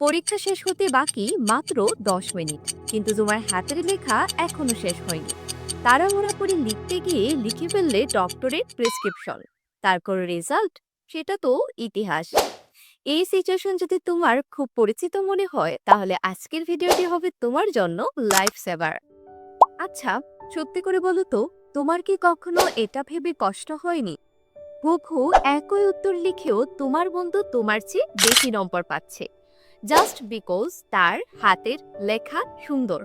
পরীক্ষা শেষ হতে বাকি মাত্র দশ মিনিট। কিন্তু তোমার হাতের লেখা এখনও শেষ হয়নি। তাড়াহুড়া করে লিখতে গিয়ে লিখে ফেললে ডক্টরের প্রেসক্রিপশন। তারপর রেজাল্ট, সেটা তো ইতিহাস। এই সিচুয়েশন যদি তোমার খুব পরিচিত মনে হয়, তাহলে আজকের ভিডিওটি হবে তোমার জন্য লাইফ সেভার আচ্ছা সত্যি করে বলো তো, তোমার কি কখনো এটা ভেবে কষ্ট হয়নি? হুবহু একই উত্তর লিখেও তোমার বন্ধু তোমার চেয়ে বেশি নম্বর পাচ্ছে। জাস্ট বিকজ তার হাতের লেখা সুন্দর।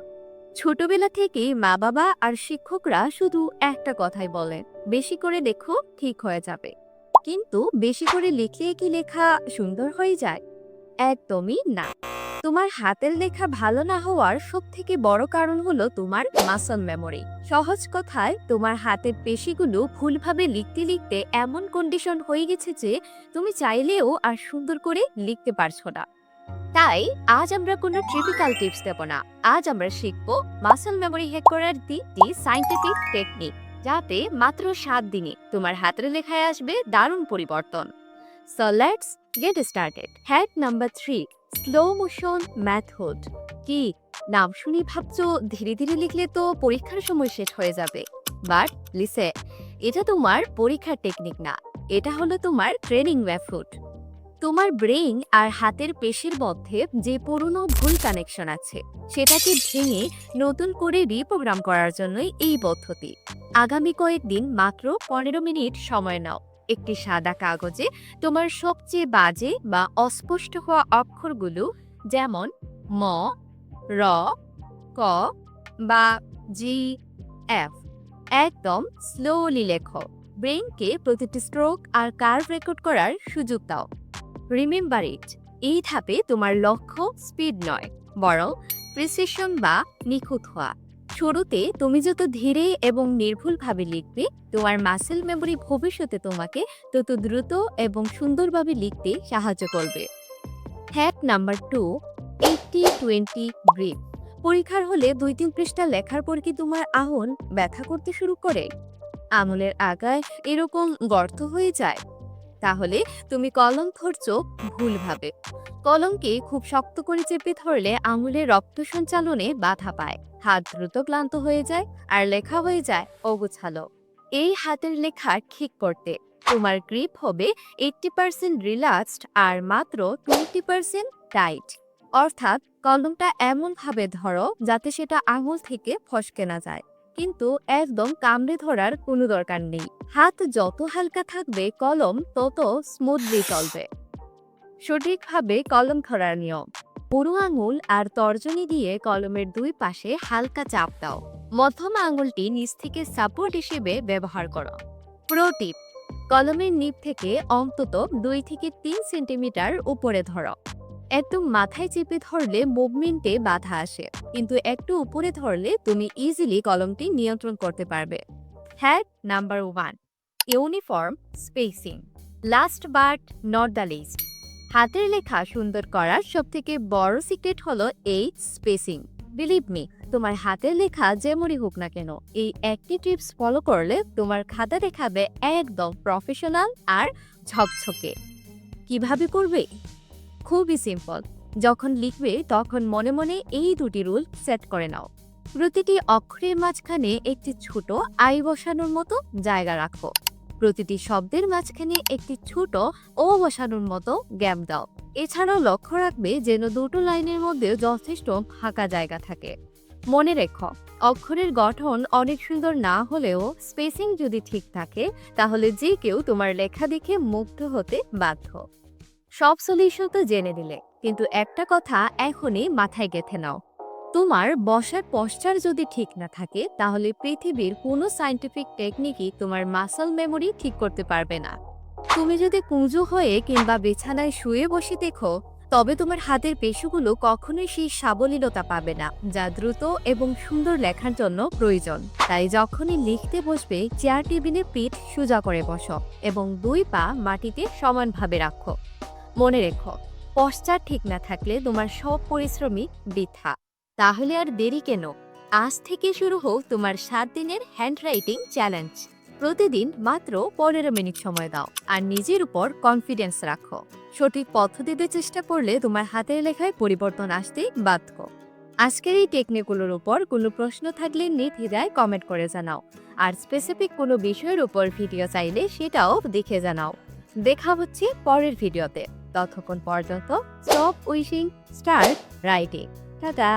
ছোটবেলা থেকেই মা বাবা আর শিক্ষকরা শুধু একটা কথাই বলে, বেশি করে লেখো ঠিক হয়ে যাবে। কিন্তু বেশি করে লিখলে কি লেখা সুন্দর হয়ে যায়? একদমই না। তোমার হাতের লেখা ভালো না হওয়ার সব থেকে বড় কারণ হলো তোমার মাসল মেমোরি সহজ কথায়, তোমার হাতের পেশিগুলো ভুলভাবে লিখতে লিখতে এমন কন্ডিশন হয়ে গেছে যে, তুমি চাইলেও আর সুন্দর করে লিখতে পারছ না। তাই আজ আমরা কোনো ট্রিপিক্যাল টিপস দেব না। আজ আমরা শিখব মাসল মেমোরি হ্যাক করার তিনটি সাইন্টিফিক টেকনিক যাতে মাত্র সাত দিনে তোমার হাতের লেখায় আসবে দারুণ পরিবর্তন। So let's get started hack number three slow motion method কি? নাম শুনি ভাবছ, ধীরে ধীরে লিখলে তো পরীক্ষার সময় শেষ হয়ে যাবে। বাট লিসে এটা তোমার পরীক্ষার টেকনিক না। এটা হলো তোমার ট্রেনিং মেথড তোমার ব্রেইন আর হাতের পেশির মধ্যে যে পুরনো ভুল কানেকশন আছে, সেটাকে ভেঙে নতুন করে রিপ্রোগ্রাম করার জন্যই এই পদ্ধতি। আগামী কয়েকদিন মাত্র পনেরো মিনিট সময় নাও। একটি সাদা কাগজে তোমার সবচেয়ে বাজে বা অস্পষ্ট হওয়া অক্ষরগুলো যেমন ম, র, ক বা জি, এফ। একদম স্লোলি লেখো। ব্রেইনকে প্রতিটি স্ট্রোক আর কার্ভ রেকর্ড করার সুযোগ দাও। রিমেম্বার ইট এই ধাপে তোমার লক্ষ্য স্পিড নয়, বরং প্রিসিশন বা নিখুঁত হওয়া। শুরুতে তুমি যত ধীরে এবং নির্ভুলভাবে লিখবে, তোমার মাসেল মেমোরি ভবিষ্যতে তোমাকে তত দ্রুত এবং সুন্দরভাবে লিখতে সাহায্য করবে। Hack number two eighty twenty grip পরীক্ষার হলে দুই তিন পৃষ্ঠা লেখার পর কি তোমার আহন ব্যথা করতে শুরু করে? আমলের আগায় এরকম গর্ত হয়ে যায়? তাহলে তুমি কলম ধরছো ভুলভাবে কলমকে খুব শক্ত করে চেপে ধরলে আঙুলের রক্ত সঞ্চালনে বাধা পায়। হাত দ্রুত ক্লান্ত হয়ে যায় আর লেখা হয়ে যায় অগোছালো। এই হাতের লেখা ঠিক করতে তোমার গ্রিপ হবে এইটটি পার্সেন্ট রিল্যাক্সড আর মাত্র টোয়েন্টি পার্সেন্ট টাইট অর্থাৎ কলমটা এমনভাবে ধরো যাতে সেটা আঙুল থেকে ফসকে না যায়। কিন্তু একদম কামড়ে ধরার কোনো দরকার নেই। হাত যত হালকা থাকবে, কলম তত স্মুথলি চলবে। সঠিকভাবে কলম ধরার নিয়ম। বুড়ো আঙুল আর তর্জনী দিয়ে কলমের দুই পাশে হালকা চাপ দাও। মধ্যম আঙুলটি নিচ থেকে সাপোর্ট হিসেবে ব্যবহার করো। প্রো কলমের নিপ থেকে অন্তত দুই থেকে তিন সেন্টিমিটার উপরে ধরো। একদম মাথায় চেপে ধরলে মুভমেন্টে বাধা আসে। কিন্তু একটু উপরে ধরলে তুমি ইজিলি কলমটি নিয়ন্ত্রণ করতে পারবে। Hack number one, uniform spacing. Last but not the least. হাতের লেখা সুন্দর করার সবথেকে বড় সিক্রেট হলো এই স্পেসিং। বিলিভ মি, তোমার হাতের লেখা যেমনই হোক না কেন, এই একটি টিপস ফলো করলে তোমার খাতা দেখাবে একদম প্রফেশনাল আর ঝকঝকে। কীভাবে করবে? খুবই সিম্পল। যখন লিখবে, তখন মনে মনে এই দুটি রুল সেট করে নাও। প্রতিটি অক্ষরের মাঝখানে একটি ছোট আই বসানোর মতো জায়গা রাখো। প্রতিটি শব্দের মাঝখানে একটি ছোট ও বসানোর মতো গ্যাপ দাও। এছাড়াও লক্ষ্য রাখবে যেন দুটো লাইনের মধ্যে যথেষ্ট ফাঁকা জায়গা থাকে। মনে রেখো, অক্ষরের গঠন অনেক সুন্দর না হলেও স্পেসিং যদি ঠিক থাকে, তাহলে যে কেউ তোমার লেখা দেখে মুগ্ধ হতে বাধ্য। সব সলিউশন তো জেনে দিলে কিন্তু একটা কথা এখনই মাথায় গেথে নাও। তোমার বসার পশ্চার যদি ঠিক না থাকে, তাহলে পৃথিবীর কোনো সাইন্টিফিক টেকনিকই তোমার মাসল মেমোরি ঠিক করতে পারবে না। তুমি যদি কুঁজো হয়ে কিংবা বিছানায় শুয়ে বসে দেখো, তবে তোমার হাতের পেশিগুলো কখনোই সেই সাবলীলতা পাবে না, যা দ্রুত এবং সুন্দর লেখার জন্য প্রয়োজন। তাই যখনই লিখতে বসবে চেয়ার টেবিলে পিঠ সোজা করে বসো এবং দুই পা মাটিতে সমানভাবে রাখো। মনে রেখো, পশ্চাৎ ঠিক না থাকলে তোমার সব পরিশ্রমই বৃথা। তাহলে আর দেরি কেন? আজ থেকে শুরু হোক তোমার সাত দিনের হ্যান্ডরাইটিং চ্যালেঞ্জ প্রতিদিন মাত্র পনেরো মিনিট সময় দাও আর নিজের উপর কনফিডেন্স রাখো। সঠিক পদ্ধতিতে চেষ্টা করলে তোমার হাতের লেখায় পরিবর্তন আসতেই বাধ্য। আজকের এই টেকনিকগুলোর উপর কোনো প্রশ্ন থাকলে নির্দ্বিধায় কমেন্ট করে জানাও। আর স্পেসিফিক কোনো বিষয়ের উপর ভিডিও চাইলে সেটাও দেখে জানাও। দেখা হচ্ছে পরের ভিডিওতে ততক্ষণ পর্যন্ত stop wishing start writing tata.